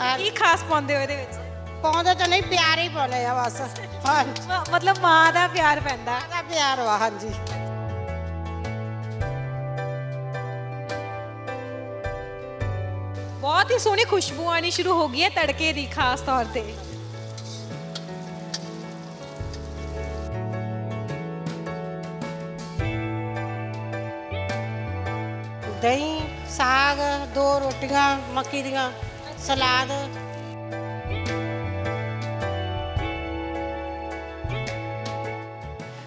ਆ ਕੀ ਖਾਸ ਪਾਉਂਦੇ ਹੋ ਇਹਦੇ ਵਿੱਚ? ਪਾਉਂਦੇ ਤਾਂ ਨਹੀਂ ਪਿਆਰ ਹੀ ਪਾਉਂਦੇ ਆ ਬਸ। ਹਾਂਜੀ। ਮ- ਮਤਲਬ ਮਾਂ ਦਾ ਪਿਆਰ ਪੈਂਦਾ। ਦਾ ਪਿਆਰ ਵਾ ਹਾਂਜੀ। ਬਹੁਤ ਹੀ ਸੋਹਣੀ ਖੁਸ਼ਬੂ ਆਣੀ ਸ਼ੁਰੂ ਹੋ ਗਈ ਹੈ ਤੜਕੇ ਦੀ ਖਾਸ ਤੌਰ ਤੇ। ਦਹੀਂ ਸਾਗ ਦੋ ਰੋਟੀਆਂ ਮੱਕੀ ਦੀਆਂ। ਸਲਾਦ।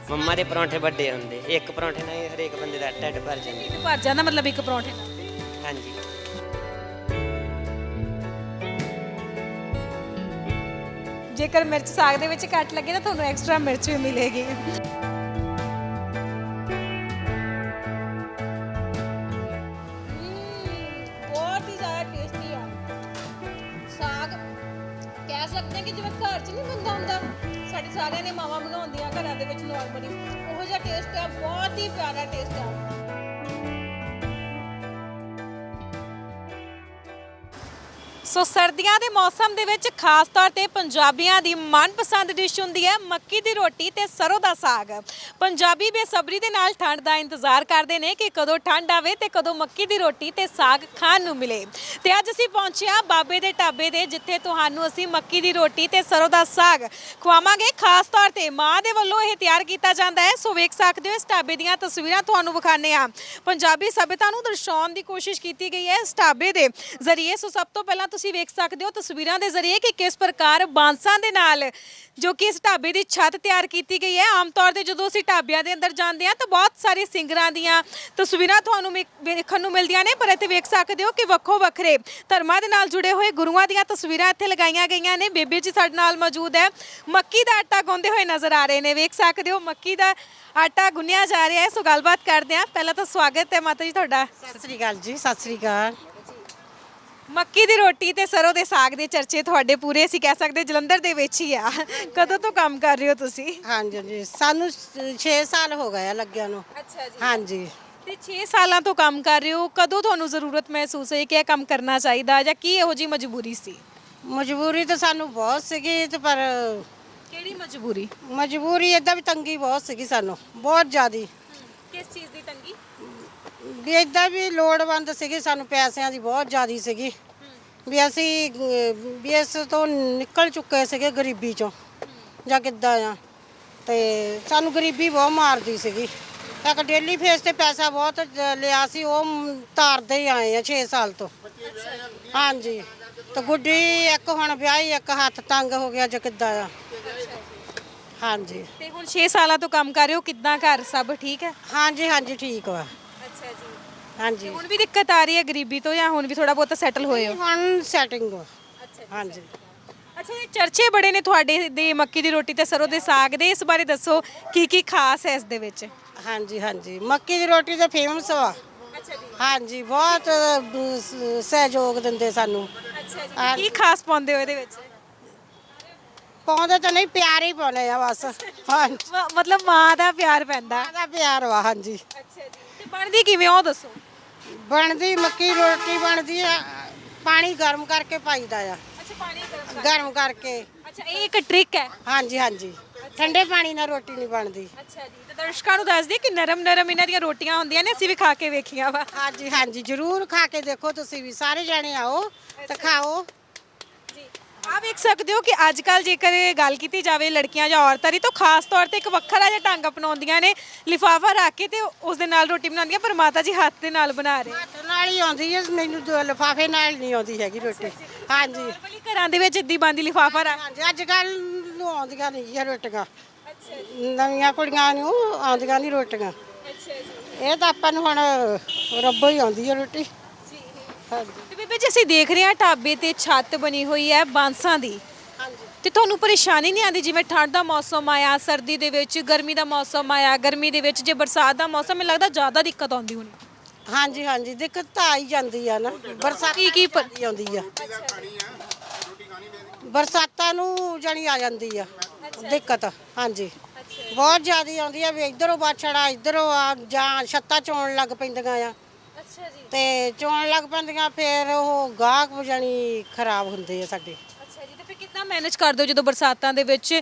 ਮੰਮਾ ਦੇ ਪਰੌਂਠੇ ਵੱਡੇ ਹੁੰਦੇ ਇੱਕ ਪਰੌਂਠੇ ਨਾਲ ਹੀ ਹਰੇਕ ਬੰਦੇ ਦਾ ਢਿੱਡ ਭਰ ਜਾਂਦਾ। ਭਰ ਜਾਂਦਾ ਮਤਲਬ ਇੱਕ ਪਰੌਂਠੇ ਨਾਲ। ਹਾਂਜੀ। ਜੇਕਰ ਮਿਰਚ ਸਾਗ ਦੇ ਵਿੱਚ ਘੱਟ ਲੱਗੇ ਤਾਂ ਤੁਹਾਨੂੰ ਐਕਸਟਰਾ ਮਿਰਚ ਵੀ ਮਿਲੇਗੀ। ਬਹੁਤ ਸੋ ਸਰਦੀਆਂ ਦੇ ਮੌਸਮ ਦੇ ਵਿੱਚ ਖਾਸ ਤੌਰ ਤੇ ਪੰਜਾਬੀਆਂ ਦੀ ਮਨਪਸੰਦ ਡਿਸ਼ ਹੁੰਦੀ ਹੈ ਮੱਕੀ ਦੀ ਰੋਟੀ ਤੇ ਸਰੋਂ ਦਾ ਸਾਗ। ਪੰਜਾਬੀ ਬੇਸਬਰੀ ਦੇ ਨਾਲ ਠੰਡ ਦਾ ਇੰਤਜ਼ਾਰ ਕਰਦੇ ਨੇ ਕਿ ਕਦੋਂ ਠੰਡ ਆਵੇ ਤੇ ਕਦੋਂ ਮੱਕੀ ਦੀ ਰੋਟੀ ਤੇ ਸਾਗ ਖਾਣ ਨੂੰ ਮਿਲੇ। ਤੇ ਅੱਜ ਅਸੀਂ ਪਹੁੰਚਿਆ ਬਾਬੇ ਦੇ ਢਾਬੇ ਦੇ, ਜਿੱਥੇ ਤੁਹਾਨੂੰ ਅਸੀਂ ਮੱਕੀ ਦੀ ਰੋਟੀ ਤੇ ਸਰੋਂ ਦਾ ਸਾਗ ਖਵਾਵਾਂਗੇ। ਖਾਸ ਤੌਰ ਤੇ ਮਾਂ ਦੇ ਵੱਲੋਂ ਇਹ ਤਿਆਰ ਕੀਤਾ ਜਾਂਦਾ ਹੈ। ਸੋ ਵੇਖ ਸਕਦੇ ਹੋ ਇਸ ਢਾਬੇ ਦੀਆਂ ਤਸਵੀਰਾਂ ਤੁਹਾਨੂੰ ਵਿਖਾਣੇ ਆ ਪੰਜਾਬੀ ਸਭਿਅਤਾ ਨੂੰ ਦਰਸਾਉਣ ਦੀ ਕੋਸ਼ਿਸ਼ ਕੀਤੀ ਗਈ ਹੈ ਇਸ ਢਾਬੇ ਦੇ ਜ਼ਰੀਏ। ਸੋ ਸਭ ਤੋਂ ਪਹਿਲਾਂ ਤੁਸੀਂ ਵੇਖ ਸਕਦੇ ਹੋ ਤਸਵੀਰਾਂ ਦੇ ਜ਼ਰੀਏ ਕਿ ਕਿਸ ਪ੍ਰਕਾਰ ਬਾਂਸਾਂ ਦੇ ਨਾਲ ਜੋ ਕਿ ਇਸ ਢਾਬੇ ਦੀ ਛੱਤ ਤਿਆਰ ਕੀਤੀ ਗਈ ਹੈ। ਆਮ ਤੌਰ ਤੇ ਜਦੋਂ ਅਸੀਂ ਢਾਬਿਆਂ ਦੇ ਅੰਦਰ ਜਾਂਦੇ ਹਾਂ ਤਾਂ ਬਹੁਤ ਸਾਰੇ ਸਿੰਗਰਾਂ ਦੀਆਂ ਤਸਵੀਰਾਂ ਤੁਹਾਨੂੰ ਮੇ- ਵੇਖਣ ਨੂੰ ਮਿਲਦੀਆਂ ਨੇ, ਪਰ ਇੱਥੇ ਵੇਖ ਸਕਦੇ ਹੋ ਕਿ ਵੱਖੋ ਵੱਖਰੇ ਧਰਮਾਂ ਦੇ ਨਾਲ ਜੁੜੇ ਹੋਏ ਗੁਰੂਆਂ ਦੀਆਂ ਤਸਵੀਰਾਂ ਇੱਥੇ ਲਗਾਈਆਂ ਗਈਆਂ ਨੇ। ਬੇਬੇ ਜੀ ਸਾਡੇ ਨਾਲ ਮੌਜੂਦ ਹੈ। ਮੱਕੀ ਦਾ ਆਟਾ ਗੁੰਨਦੇ ਹੋਏ ਨਜ਼ਰ ਆ ਰਹੇ ਨੇ। ਵੇਖ ਸਕਦੇ ਹੋ ਮੱਕੀ ਦਾ ਆਟਾ ਗੁੰਨਿਆ ਜਾ ਰਿਹਾ ਹੈ। ਸੋ ਗੱਲਬਾਤ ਕਰਦੇ ਹਾਂ। ਪਹਿਲਾਂ ਤਾਂ ਸਵਾਗਤ ਹੈ ਮਾਤਾ ਜੀ ਤੁਹਾਡਾ। ਸਤਿ ਸ੍ਰੀ ਅਕਾਲ ਜੀ, ਸਤਿ ਸ੍ਰੀ ਅਕਾਲ। ਮੱਕੀ ਦੀ ਰੋਟੀ ਤੇ ਸਰੋਂ ਦੇ ਸਾਗ ਦੇ ਚਰਚੇ ਤੁਹਾਡੇ ਪੂਰੇ ਅਸੀਂ ਕਹਿ ਸਕਦੇ ਜਲੰਧਰ ਦੇ ਵਿੱਚ ਹੀ ਆ। ਕਦੋਂ ਤੋਂ ਕੰਮ ਕਰ ਰਹੇ ਹੋ ਤੁਸੀਂ? ਹਾਂਜੀ ਜੀ ਸਾਨੂੰ 6 ਸਾਲ ਹੋ ਗਏ ਆ ਲੱਗਿਆ ਨੂੰ। ਅੱਛਾ ਜੀ। ਹਾਂਜੀ। ਤੇ 6 ਸਾਲਾਂ ਤੋਂ ਕੰਮ ਕਰ ਰਹੇ ਹੋ। ਕਦੋਂ ਤੁਹਾਨੂੰ ਜ਼ਰੂਰਤ ਮਹਿਸੂਸ ਹੋਈ ਕਿ ਇਹ ਕੰਮ ਕਰਨਾ ਚਾਹੀਦਾ ਜਾਂ ਕੀ ਇਹੋ ਜੀ ਮਜਬੂਰੀ ਸੀ? ਮਜਬੂਰੀ ਤਾਂ ਸਾਨੂੰ ਬਹੁਤ ਸੀਗੀ ਤੇ ਪਰ ਕਿਹੜੀ ਮਜਬੂਰੀ? ਮਜਬੂਰੀ ਇਦਾਂ ਵੀ ਤੰਗੀ ਬਹੁਤ ਸੀਗੀ ਸਾਨੂੰ। ਬਹੁਤ ਜ਼ਿਆਦੀ। ਕਿਸ ਚੀਜ਼ ਦੀ ਤੰਗੀ? ਵੀ ਇਦਾਂ ਵੀ ਲੋੜਵੰਦ ਸੀਗੀ ਸਾਨੂੰ ਪੈਸਿਆਂ ਦੀ ਬਹੁਤ ਜ਼ਿਆਦੀ ਸੀਗੀ। ਵੀ ਅਸੀਂ ਅਹ, ਵੀ ਇਸ ਤੋਂ ਨਿਕਲ ਚੁੱਕੇ ਸੀਗੇ ਗਰੀਬੀ ਚੋਂ ਜਾਂ ਕਿੱਦਾਂ ਆ ਤੇ ਸਾਨੂੰ ਗਰੀਬੀ ਬਹੁਤ ਮਾਰਦੀ ਸੀਗੀ। ਇੱਕ ਡੇਲੀ ਫੇਸ ਤੇ ਪੈਸਾ ਬਹੁਤ ਜ- ਲਿਆ ਸੀ ਉਹ ਮ- ਤਾਰਦੇ ਹੀ ਆਏ ਆ 6 ਸਾਲ ਤੋਂ। ਹਾਂਜੀ। ਤੇ ਗੁੱਡੀ ਇੱਕ ਹੁਣ ਵਿਆਹੀ ਇੱਕ ਹੱਥ ਤੰਗ ਹੋ ਗਿਆ ਜਾਂ ਕਿੱਦਾਂ ਆ ਹਾਂਜੀ। ਤੇ ਹੁਣ 6 ਸਾਲਾਂ ਤੋਂ ਕੰਮ ਕਰ ਰਹੇ ਹੋ ਕਿੱਦਾਂ ਘਰ ਸਭ ਠੀਕ ਹੈ? ਹਾਂਜੀ ਹਾਂਜੀ ਠੀਕ ਵਾ। ਹਾਂਜੀ। ਹੁਣ ਵੀ ਦਿੱਕਤ ਆ ਰਹੀ ਹੈ ਗਰੀਬੀ ਤੋਂ ਜਾਂ ਹੁਣ ਵੀ ਥੋੜਾ ਬਹੁਤ ਸੈਟਲ ਹੋਏ ਹੋ? ਹੁਣ ਸੈਟਿੰਗ ਹਾਂਜੀ। ਅੱਛਾ। ਇਹ ਚਰਚੇ ਬੜੇ ਨੇ ਤੁਹਾਡੇ ਦੇ ਮੱਕੀ ਦੀ ਰੋਟੀ ਤੇ ਸਰੋਂ ਦੇ ਸਾਗ ਦੇ ਇਸ ਬਾਰੇ ਦੱਸੋ ਕੀ ਕੀ ਖਾਸ ਹੈ ਇਸ ਦੇ ਵਿੱਚ? ਹਾਂਜੀ ਹਾਂਜੀ। ਮੱਕੀ ਦੀ ਰੋਟੀ ਤਾਂ ਫੇਮਸ ਵਾ ਅੱਛਾ ਜੀ। ਹਾਂਜੀ ਬਹੁਤ ਸ- ਸਹਿਯੋਗ ਦਿੰਦੇ ਸਾਨੂੰ। ਅੱਛਾ ਜੀ। ਕੀ ਖਾਸ ਪਾਉਂਦੇ ਹੋ ਇਹਦੇ ਵਿੱਚ? ਪਾਉਂਦੇ ਤਾਂ ਨਹੀਂ ਪਿਆਰ ਹੀ ਪਾਉਂਦੇ ਆ ਬਸ। ਹਾਂਜੀ। ਮ- ਮਤਲਬ ਮਾਂ ਦਾ ਪਿਆਰ ਪੈਂਦਾ। ਦਾ ਪਿਆਰ ਵਾ ਹਾਂਜੀ। ਅੱਛਾ ਜੀ। ਬਣਦੀ ਕਿਵੇਂ ਉਹ ਦੱਸੋ। ਬਣਦੀ ਮੱਕੀ ਦੀ ਰੋਟੀ ਬਣਦੀ ਆ ਪਾਣੀ ਗਰਮ ਕਰਕੇ ਪਾਈਦਾ ਆ। ਅੱਛਾ ਪਾਣੀ ਗਰਮ ਗਰਮ ਕਰਕੇ। ਅੱਛਾ ਇਹ ਇੱਕ ਟ੍ਰਿਕ ਹੈ। ਹਾਂਜੀ ਹਾਂਜੀ। ਠੰਡੇ ਪਾਣੀ ਨਾਲ ਰੋਟੀ ਨਹੀਂ ਬਣਦੀ। ਅੱਛਾ ਜੀ ਤੇ ਦਰਸ਼ਕਾਂ ਨੂੰ ਦੱਸ ਦਈਏ ਕਿ ਨਰਮ ਨਰਮ ਇਹਨਾਂ ਦੀਆਂ ਰੋਟੀਆਂ ਹੁੰਦੀਆਂ ਨੇ ਅਸੀਂ ਵੀ ਖਾ ਕੇ ਵੇਖੀਆਂ ਵਾ। ਹਾਂਜੀ ਹਾਂਜੀ ਜਰੂਰ ਖਾ ਕੇ ਦੇਖੋ ਤੁਸੀਂ ਵੀ ਸਾਰੇ ਜਾਣੇ ਆਓ ਤੇ ਖਾਓ। ਆ ਵੇਖ ਸਕਦੇ ਹੋ ਕਿ ਅੱਜ ਕੱਲ ਜੇਕਰ ਇਹ ਗੱਲ ਕੀਤੀ ਜਾਵੇ ਲੜਕੀਆਂ ਜਾਂ ਔਰਤਾਂ ਦੀ ਤਾਂ ਖਾਸ ਤੌਰ ਤੇ ਇੱਕ ਵੱਖਰਾ ਜਿਹਾ ਢੰਗ ਅਪਣਾਉਂਦੀਆਂ ਨੇ ਲਿਫਾਫਾ ਰੱਖ ਕੇ ਤੇ ਉਸ ਦੇ ਨਾਲ ਰੋਟੀ ਬਣਾਉਂਦੀਆਂ ਪਰ ਮਾਤਾ ਜੀ ਹੱਥ ਦੇ ਨਾਲ ਬਣਾ ਰਹੇ। ਹੱਥ ਨਾਲ ਹੀ ਆਉਂਦੀ ਹੈ ਮੈਨੂੰ ਲਫਾਫੇ ਨਾਲ ਨਹੀਂ ਆਉਂਦੀ ਹੈਗੀ ਰੋਟੀ। ਹਾਂਜੀ। ਨਾਰਮਲੀ ਘਰਾਂ ਦੇ ਵਿੱਚ ਇੱਦੀ ਬੰਦੀ ਲਿਫਾਫਾ ਰੱਖ ਹਾਂਜੀ ਅੱਜ ਕੱਲ ਨੂੰ ਆਉਂਦੀਆਂ ਨਹੀਂ ਇਹ ਰੋਟੀਆਂ। ਨਵੀਆਂ ਕੁੜੀਆਂ ਨੂੰ ਆਉਂਦੀਆਂ ਨਹੀਂ ਰੋਟੀਆਂ। ਅੱਛਾ ਜੀ। ਇਹ ਤਾਂ ਆਪਾਂ ਨੂੰ ਹੁਣ ਰੱਬੋ ਹੀ ਆਉਂਦੀ ਹੈ ਰੋਟੀ। ਹਾਂਜੀ। ਤੇ ਬੇਬੇ ਜੀ ਅਸੀਂ ਦੇਖ ਰਹੇ ਹਾਂ ਢਾਬੇ ਤੇ ਛੱਤ ਬਣੀ ਹੋਈ ਹੈ ਬਾਂਸਾਂ ਦੀ। ਹਾਂਜੀ। ਤੇ ਤੁਹਾਨੂੰ ਪਰੇਸ਼ਾਨੀ ਨਹੀਂ ਆਉਂਦੀ ਜਿਵੇਂ ਠੰਡ ਦਾ ਮੌਸਮ ਆਇਆ ਸਰਦੀ ਦੇ ਵਿੱਚ ਗਰਮੀ ਦਾ ਮੌਸਮ ਆਇਆ ਗਰਮੀ ਦੇ ਵਿੱਚ ਜੇ ਬਰਸਾਤ ਦਾ ਮੌਸਮ ਮੈਨੂੰ ਲੱਗਦਾ ਜ਼ਿਆਦਾ ਦਿੱਕਤ ਆਉਂਦੀ ਹੋਣੀ। ਹਾਂਜੀ ਹਾਂਜੀ ਦਿੱਕਤ ਤਾਂ ਆ ਹੀ ਜਾਂਦੀ ਆ ਨਾ। ਬਰਸਾਤ ਕੀ ਕੀ ਪ- ਆਉਂਦੀ ਆ। ਬਰਸਾਤਾਂ ਨੂੰ ਜਾਣੀ ਆ ਜਾਂਦੀ ਆ। ਦਿੱਕਤ ਹਾਂਜੀ। ਬਹੁਤ ਜ਼ਿਆਦਾ ਆਉਂਦੀ ਆ ਵੀ ਇਧਰੋਂ ਬਾਛੜਾ ਇਧਰੋਂ ਆ ਜਾਂ ਛੱਤਾਂ ਚੋਣ ਲੱਗ ਪੈਂਦੀਆਂ ਆ। ਅੱਛਾ ਜੀ। ਤੇ ਚੋਣ ਲੱਗ ਪੈਂਦੀਆਂ ਫਿਰ ਉਹ ਗਾਹਕ ਵਜਾਣੀ ਖਰਾਬ ਹੁੰਦੇ ਆ ਸਾਡੇ। ਅੱਛਾ ਜੀ ਤੇ ਫਿਰ ਕਿੰਨਾ ਮੈਨੇਜ ਕਰਦੇ ਹੋ ਜਦੋਂ ਬਰਸਾਤਾਂ ਦੇ ਵਿੱਚ